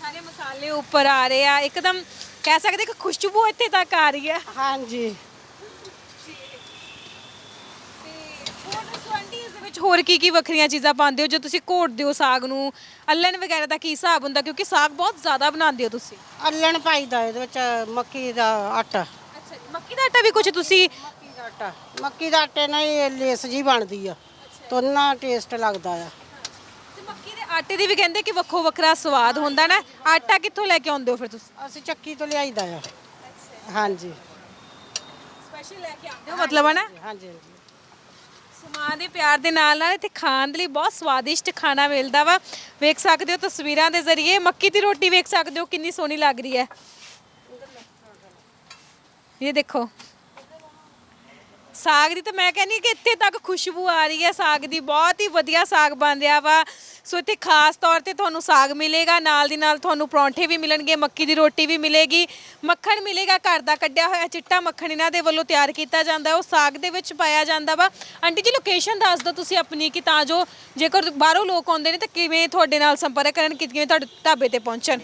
ਸਾਰੇ ਮਸਾਲੇ ਉੱਪਰ ਆ ਰਹੇ ਆ। ਇੱਕਦਮ ਕਹਿ ਸਕਦੇ ਕਿ ਖੁਸ਼ਬੂ ਇੱਥੇ ਤੱਕ ਆ ਰਹੀ ਹੈ ਹਾਂਜੀ ਤੇ ਹੋਰ ਦੱਸੋ ਆਂਟੀ ਇਸ ਦੇ ਵਿੱਚ ਹੋਰ ਕੀ ਕੀ ਵੱਖਰੀਆਂ ਚੀਜ਼ਾਂ ਪਾਉਂਦੇ ਹੋ? ਜੋ ਤੁਸੀਂ ਘੋਟਦੇ ਹੋ ਸਾਗ ਨੂੰ। ਅੱਲਣ ਵਗੈਰਾ ਦਾ ਕੀ ਹਿਸਾਬ ਹੁੰਦਾ? ਕਿਉਂਕਿ ਸਾਗ ਬਹੁਤ ਜ਼ਿਆਦਾ ਬਣਾਉਂਦੇ ਹੋ ਤੁਸੀਂ। ਅੱਲਣ ਪਾਈਦਾ ਇਹਦੇ ਵਿੱਚ ਮੱਕੀ ਦਾ ਆਟਾ। ਅੱਛਾ ਮੱਕੀ ਦਾ ਆਟਾ ਵੀ ਕੁਝ ਤੁਸੀਂ ਮੱਕੀ ਦਾ ਆਟਾ। ਮੱਕੀ ਦਾ ਆਟੇ ਨਾਲ ਹੀ ਲੇਸ ਜੀ ਬਣਦੀ ਆ। ਤੇ ਉਹਨਾਂ ਟੇਸਟ ਲੱਗਦਾ ਆ। ਤੇ ਮੱਕੀ ਦੇ ਆਟੇ ਦੀ ਵੀ ਕਹਿੰਦੇ ਕਿ ਵੱਖੋ ਵੱਖਰਾ ਸਵਾਦ ਹੁੰਦਾ ਨਾ। ਆਟਾ ਕਿੱਥੋਂ ਲੈ ਕੇ ਆਉਂਦੇ ਹੋ ਫਿਰ ਤੁਸੀਂ? ਅਸੀਂ ਚੱਕੀ ਤੋਂ ਲਿਆਈਦਾ ਆ। ਹਾਂਜੀ। ਸਪੈਸ਼ਲ ਲੈ ਕੇ ਆਉਂਦੇ ਹੋ ਮਤਲਬ ਹੈ ਨਾ? ਹਾਂਜੀ ਹਾਂਜੀ। ਸਮਾਂ ਦੇ ਪਿਆਰ ਦੇ ਨਾਲ ਨਾਲ ਇੱਥੇ ਖਾਣ ਦੇ ਲਈ ਬਹੁਤ ਸਵਾਦਿਸ਼ਟ ਖਾਣਾ ਮਿਲਦਾ ਵਾ। ਵੇਖ ਸਕਦੇ ਹੋ ਤਸਵੀਰਾਂ ਦੇ ਜ਼ਰੀਏ। ਮੱਕੀ ਦੀ ਰੋਟੀ ਵੇਖ ਸਕਦੇ ਹੋ, ਕਿੰਨੀ ਸੋਹਣੀ ਲੱਗ ਰਹੀ ਹੈ। ਇਹ ਦੇਖੋ। ਸਾਗ ਦੀ ਤਾਂ ਮੈਂ ਕਹਿੰਦੀ ਕਿ ਇੱਥੇ ਤੱਕ ਖੁਸ਼ਬੂ ਆ ਰਹੀ ਹੈ। ਸਾਗ ਦੀ ਬਹੁਤ ਹੀ ਵਧੀਆ ਸਾਗ ਬਣ ਰਿਹਾ ਵਾ। ਸੋ ਇੱਥੇ ਖਾਸ ਤੌਰ ਤੇ ਤੁਹਾਨੂੰ ਸਾਗ ਮਿਲੇਗਾ, ਨਾਲ ਦੀ ਨਾਲ ਤੁਹਾਨੂੰ ਪਰੌਂਠੇ ਵੀ ਮਿਲਣਗੇ, ਮੱਕੀ ਦੀ ਰੋਟੀ ਵੀ ਮਿਲੇਗੀ। ਮੱਖਣ ਮਿਲੇਗਾ, ਘਰ ਦਾ ਕੱਢਿਆ ਹੋਇਆ ਚਿੱਟਾ ਮੱਖਣ ਇਹਨਾਂ ਦੇ ਵੱਲੋਂ ਤਿਆਰ ਕੀਤਾ ਜਾਂਦਾ, ਉਹ ਸਾਗ ਦੇ ਵਿੱਚ ਪਾਇਆ ਜਾਂਦਾ ਵਾ। ਆਂਟੀ ਜੀ ਲੋਕੇਸ਼ਨ ਦੱਸ ਦਿਓ ਤੁਸੀਂ ਆਪਣੀ, ਕਿ ਤਾਂ ਜੋ ਜੇਕਰ ਬਾਹਰੋਂ ਲੋਕ ਆਉਂਦੇ ਨੇ, ਤਾਂ ਕਿਵੇਂ ਤੁਹਾਡੇ ਨਾਲ ਸੰਪਰਕ ਕਰਨ, ਕਿ ਕਿਵੇਂ ਤੁਹਾਡੇ ਢਾਬੇ ਤੇ ਪਹੁੰਚਣ?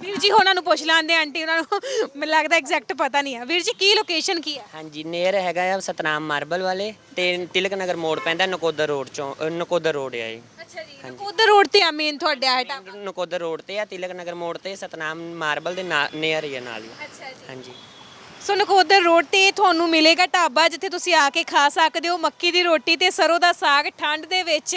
ਵੀਰ ਜੀ ਉਹਨਾਂ ਨੂੰ ਪੁੱਛ ਲਾਂਦੇ ਆਂਟੀ ਉਹਨਾਂ ਨੂੰ। ਮੈਨੂੰ ਲੱਗਦਾ ਐਗਜ਼ੈਕਟ ਪਤਾ ਨਹੀਂ ਆ। ਵੀਰ ਜੀ ਕੀ ਲੋਕੇਸ਼ਨ ਕੀ ਹੈ ਹਾਂਜੀ ਨੇਰ ਹੈਗਾ ਆ ਸਤਨਾਮ ਮਾਰਬਲ ਵਾਲੇ ਤੇ ਤਿਲਕ ਨਗਰ ਮੋੜ ਪੈਂਦਾ ਨਕੋਦਰ ਰੋਡ ਚੋਂ ਅ, ਨਕੋਦਰ ਰੋਡ ਆ ਇਹ। ਅੱਛਾ ਜੀ ਉਧਰ ਰੋਡ ਤੇ ਆ ਮੇਨ ਤੁਹਾਡੇ ਆ ਢਾਬਾ ਨਕੋਦਰ ਰੋਡ ਤੇ ਆ ਤਿਲਕ ਨਗਰ ਮੋੜ ਤੇ ਸਤਨਾਮ ਮਾਰਬਲ ਦੇ ਨੇਰ ਹੀ ਆ ਨਾਲ ਹੀ। ਅੱਛਾ ਜੀ। ਹਾਂਜੀ। ਸੋ ਨਕੋਦਰ ਰੋਡ ਤੇ ਤੁਹਾਨੂੰ ਮਿਲੇਗਾ ਢਾਬਾ, ਜਿੱਥੇ ਤੁਸੀਂ ਆ ਕੇ ਖਾ ਸਕਦੇ ਹੋ। ਮੱਕੀ ਦੀ ਰੋਟੀ ਤੇ ਸਰੋਂ ਦਾ ਸਾਗ ਠੰਡ ਦੇ ਵਿੱਚ।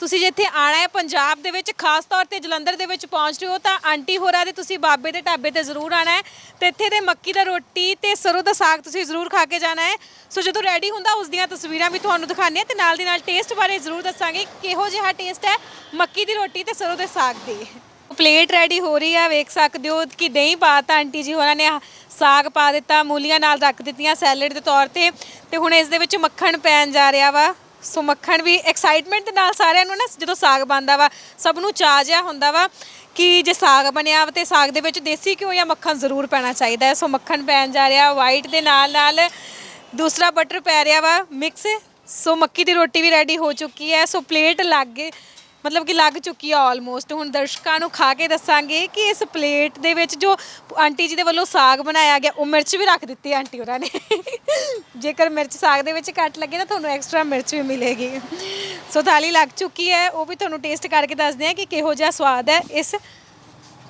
ਤੁਸੀਂ ਜਿੱਥੇ ਆਣਾ ਹੈ ਪੰਜਾਬ ਦੇ ਵਿੱਚ, ਖਾਸ ਤੌਰ ਤੇ ਜਲੰਧਰ ਦੇ ਵਿੱਚ ਪਹੁੰਚ ਰਹੇ ਹੋ ਤਾਂ ਆਂਟੀ ਹੋਰਾਂ ਦੇ ਤੁਸੀਂ ਬਾਬੇ ਦੇ ਢਾਬੇ ਤੇ ਜ਼ਰੂਰ ਆਣਾ ਹੈ। ਤੇ ਇੱਥੇ ਦੇ ਮੱਕੀ ਦਾ ਰੋਟੀ ਤੇ ਸਰੋਂ ਦਾ ਸਾਗ ਤੁਸੀਂ ਜ਼ਰੂਰ ਖਾ ਕੇ ਜਾਣਾ ਹੈ। ਸੋ ਜਦੋਂ ਰੈਡੀ ਹੁੰਦਾ, ਉਸ ਦੀਆਂ ਤਸਵੀਰਾਂ ਵੀ ਤੁਹਾਨੂੰ ਦਿਖਾਉਂਦੇ ਹਾਂ ਤੇ ਨਾਲ ਦੀ ਨਾਲ ਟੇਸਟ ਬਾਰੇ ਜ਼ਰੂਰ ਦੱਸਾਂਗੇ ਕਿਹੋ ਜਿਹਾ ਟੇਸਟ ਹੈ ਮੱਕੀ ਦੀ ਰੋਟੀ ਤੇ ਸਰੋਂ ਦੇ ਸਾਗ ਦੀ। ਪਲੇਟ ਰੈਡੀ ਹੋ ਰਹੀ ਆ, ਵੇਖ ਸਕਦੇ ਹੋ ਕਿ ਦਹੀਂ ਪਾਤਾ ਆਂਟੀ ਜੀ ਹੋਰਾਂ ਨੇ ਸਾਗ ਪਾ ਦਿੱਤਾ, ਮੂਲੀਆਂ ਨਾਲ ਰੱਖ ਦਿੱਤੀਆਂ ਸੈਲਡ ਦੇ ਤੌਰ ਤੇ ਤੇ ਹੁਣ ਇਸ ਦੇ ਵਿੱਚ ਮੱਖਣ ਪੈਣ ਜਾ ਰਿਹਾ ਵਾ। ਸੋ ਮੱਖਣ ਵੀ ਐਕਸਾਈਟਮੈਂਟ ਦੇ ਨਾਲ ਸਾਰਿਆਂ ਨੂੰ ਨਾ ਜਦੋਂ ਸਾਗ ਬਣਦਾ ਵਾ, ਸਭ ਨੂੰ ਚਾਅ ਜਿਹਾ ਹੁੰਦਾ ਵਾ ਕਿ ਜੇ ਸਾਗ ਬਣਿਆ ਵਾ ਤੇ ਸਾਗ ਦੇ ਵਿੱਚ ਦੇਸੀ ਘਿਓ ਜਾਂ ਮੱਖਣ ਜ਼ਰੂਰ ਪੈਣਾ ਚਾਹੀਦਾ ਹੈ। ਸੋ ਮੱਖਣ ਪੈਣ ਜਾ ਰਿਹਾ ਵਾਈਟ ਦੇ ਨਾਲ ਨਾਲ ਦੂਸਰਾ ਬਟਰ ਪੈ ਰਿਹਾ ਵਾ ਮਿਕਸ ਸੋ ਮੱਕੀ ਦੀ ਰੋਟੀ ਵੀ ਰੈਡੀ ਹੋ ਚੁੱਕੀ ਹੈ। ਸੋ ਪਲੇਟ ਲੱਗ ਗਈ ਮਤਲਬ ਕਿ ਲੱਗ ਚੁੱਕੀ ਆ ਆਲਮੋਸਟ ਹੁਣ ਦਰਸ਼ਕਾਂ ਨੂੰ ਖਾ ਕੇ ਦੱਸਾਂਗੇ ਕਿ ਇਸ ਪਲੇਟ ਦੇ ਵਿੱਚ ਜੋ ਆਂਟੀ ਜੀ ਦੇ ਵੱਲੋਂ ਸਾਗ ਬਣਾਇਆ ਗਿਆ, ਉਹ ਮਿਰਚ ਵੀ ਰੱਖ ਦਿੱਤੀ ਆਂਟੀ ਉਹਨਾਂ ਨੇ। ਜੇਕਰ ਮਿਰਚ ਸਾਗ ਦੇ ਵਿੱਚ ਘੱਟ ਲੱਗੇ ਤਾਂ ਤੁਹਾਨੂੰ ਐਕਸਟਰਾ ਮਿਰਚ ਵੀ ਮਿਲੇਗੀ। ਸੋ ਥਾਲੀ ਲੱਗ ਚੁੱਕੀ ਹੈ। ਉਹ ਵੀ ਤੁਹਾਨੂੰ ਟੇਸਟ ਕਰਕੇ ਦੱਸਦੇ ਹਾਂ ਕਿ ਕਿਹੋ ਜਿਹਾ ਸਵਾਦ ਹੈ ਇਸ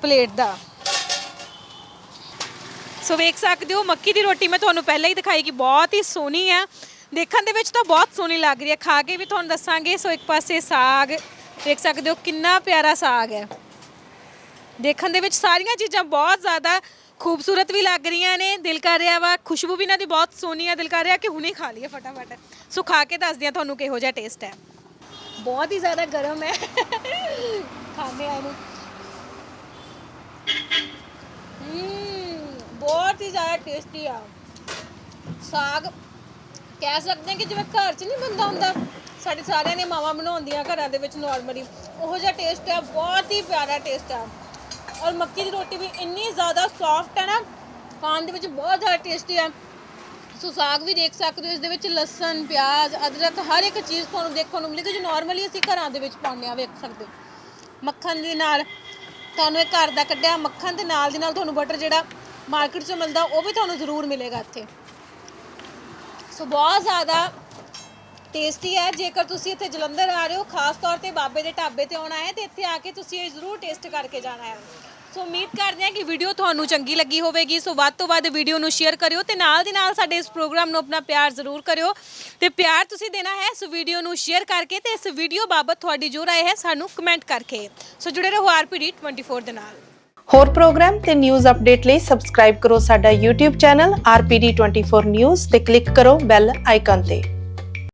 ਪਲੇਟ ਦਾ। ਸੋ ਵੇਖ ਸਕਦੇ ਹੋ, ਮੱਕੀ ਦੀ ਰੋਟੀ ਮੈਂ ਤੁਹਾਨੂੰ ਪਹਿਲਾਂ ਹੀ ਦਿਖਾਈ ਕਿ ਬਹੁਤ ਹੀ ਸੋਹਣੀ ਆ ਦੇਖਣ ਦੇ ਵਿੱਚ ਤਾਂ ਬਹੁਤ ਸੋਹਣੀ ਲੱਗ ਰਹੀ ਹੈ। ਖਾ ਕੇ ਵੀ ਤੁਹਾਨੂੰ ਦੱਸਾਂਗੇ। ਸੋ ਇੱਕ ਪਾਸੇ ਸਾਗ ਦੇਖ ਸਕਦੇ ਹੋ ਕਿੰਨਾ ਪਿਆਰਾ ਸਾਗ ਹੈ। ਦੇਖਣ ਦੇ ਵਿੱਚ ਸਾਰੀਆਂ ਚੀਜ਼ਾਂ ਬਹੁਤ ਜ਼ਿਆਦਾ ਖੂਬਸੂਰਤ ਵੀ ਲੱਗ ਰਹੀਆਂ ਨੇ। ਦਿਲ ਕਰ ਰਿਹਾ ਵਾ ਖੁਸ਼ਬੂ ਵੀ ਇਹਨਾਂ ਦੀ ਬਹੁਤ ਸੋਹਣੀ ਆ ਦਿਲ ਕਰ ਰਿਹਾ ਕਿ ਹੁਣੇ ਖਾ ਲਈਏ ਫਟਾਫਟ। ਸੋ ਖਾ ਕੇ ਦੱਸਦੀ ਹਾਂ ਤੁਹਾਨੂੰ ਕਿਹੋ ਜਿਹਾ ਟੇਸਟ ਹੈ। ਬਹੁਤ ਹੀ ਜ਼ਿਆਦਾ ਗਰਮ ਹੈ। ਖਾਣੇ ਆ ਇਹਨੂੰ। ਹਮ, ਬਹੁਤ ਹੀ ਜ਼ਿਆਦਾ ਟੇਸਟੀ ਆ। ਸਾਗ ਕਹਿ ਸਕਦੇ ਹਾਂ ਕਿ ਜਿਵੇਂ ਘਰ 'ਚ ਨਹੀਂ ਬੰਦਾ ਹੁੰਦਾ। ਸਾਡੇ ਸਾਰਿਆਂ ਨੇ ਮਾਵਾਂ ਬਣਾਉਂਦੀਆਂ ਘਰਾਂ ਦੇ ਵਿੱਚ ਨਾਰਮਲੀ ਉਹੋ ਜਿਹਾ ਟੇਸਟ ਆ, ਬਹੁਤ ਹੀ ਪਿਆਰਾ ਟੇਸਟ ਆ। ਔਰ ਮੱਕੀ ਦੀ ਰੋਟੀ ਵੀ ਇੰਨੀ ਜ਼ਿਆਦਾ ਸੌਫਟ ਹੈ ਨਾ, ਖਾਣ ਦੇ ਵਿੱਚ ਬਹੁਤ ਜ਼ਿਆਦਾ ਟੇਸਟੀ ਆ। ਸੋ ਸਾਗ ਵੀ ਦੇਖ ਸਕਦੇ ਹੋ, ਇਸ ਦੇ ਵਿੱਚ ਲਸਣ, ਪਿਆਜ਼, ਅਦਰਕ, ਹਰ ਇੱਕ ਚੀਜ਼ ਤੁਹਾਨੂੰ ਦੇਖਣ ਨੂੰ ਮਿਲੇਗੀ ਜੋ ਨਾਰਮਲੀ ਅਸੀਂ ਘਰਾਂ ਦੇ ਵਿੱਚ ਪਾਉਂਦੇ ਆ ਵੇਖ ਸਕਦੇ ਹੋ। ਮੱਖਣ ਦੇ ਨਾਲ ਤੁਹਾਨੂੰ ਇਹ ਘਰ ਦਾ ਕੱਢਿਆ, ਮੱਖਣ ਦੇ ਨਾਲ ਦੀ ਨਾਲ ਤੁਹਾਨੂੰ ਬਟਰ ਜਿਹੜਾ ਮਾਰਕੀਟ 'ਚੋਂ ਮਿਲਦਾ, ਉਹ ਵੀ ਤੁਹਾਨੂੰ ਜ਼ਰੂਰ ਮਿਲੇਗਾ ਇੱਥੇ। ਸੋ ਬਹੁਤ ਜ਼ਿਆਦਾ ਟੇਸਟੀ ਹੈ। ਜੇਕਰ ਤੁਸੀਂ ਇੱਥੇ ਜਲੰਧਰ ਆ ਰਹੇ ਹੋ, ਖਾਸ ਤੌਰ ਤੇ ਬਾਬੇ ਦੇ ਢਾਬੇ ਤੇ ਆਉਣਾ ਹੈ, ਤੇ ਇੱਥੇ ਆ ਕੇ ਤੁਸੀਂ ਇਹ ਜ਼ਰੂਰ ਟੇਸਟ ਕਰਕੇ ਜਾਣਾ ਹੈ। ਸੋ ਉਮੀਦ ਕਰਦੇ ਹਾਂ ਕਿ ਵੀਡੀਓ ਤੁਹਾਨੂੰ ਚੰਗੀ ਲੱਗੀ ਹੋਵੇਗੀ। ਸੋ ਵੱਧ ਤੋਂ ਵੱਧ ਵੀਡੀਓ ਨੂੰ ਸ਼ੇਅਰ ਕਰਿਓ ਤੇ ਨਾਲ ਦੀ ਨਾਲ ਸਾਡੇ ਇਸ ਪ੍ਰੋਗਰਾਮ ਨੂੰ ਆਪਣਾ ਪਿਆਰ ਜ਼ਰੂਰ ਕਰਿਓ। ਤੇ ਪਿਆਰ ਤੁਸੀਂ ਦੇਣਾ ਹੈ ਸੋ ਵੀਡੀਓ ਨੂੰ ਸ਼ੇਅਰ ਕਰਕੇ ਤੇ ਇਸ ਵੀਡੀਓ ਬਾਬਤ ਤੁਹਾਡੀ ਜੋ ਰਾਏ ਹੈ ਸਾਨੂੰ ਕਮੈਂਟ ਕਰਕੇ। ਸੋ ਜੁੜੇ ਰਹੋ ਆਰਪੀਡੀ 24 ਦੇ ਨਾਲ। ਹੋਰ ਪ੍ਰੋਗਰਾਮ ਤੇ ਨਿਊਜ਼ ਅਪਡੇਟ ਲਈ ਸਬਸਕ੍ਰਾਈਬ ਕਰੋ ਸਾਡਾ YouTube ਚੈਨਲ RPD24 News ਤੇ ਕਲਿੱਕ ਕਰੋ ਬੈਲ ਆਈਕਨ ਤੇ।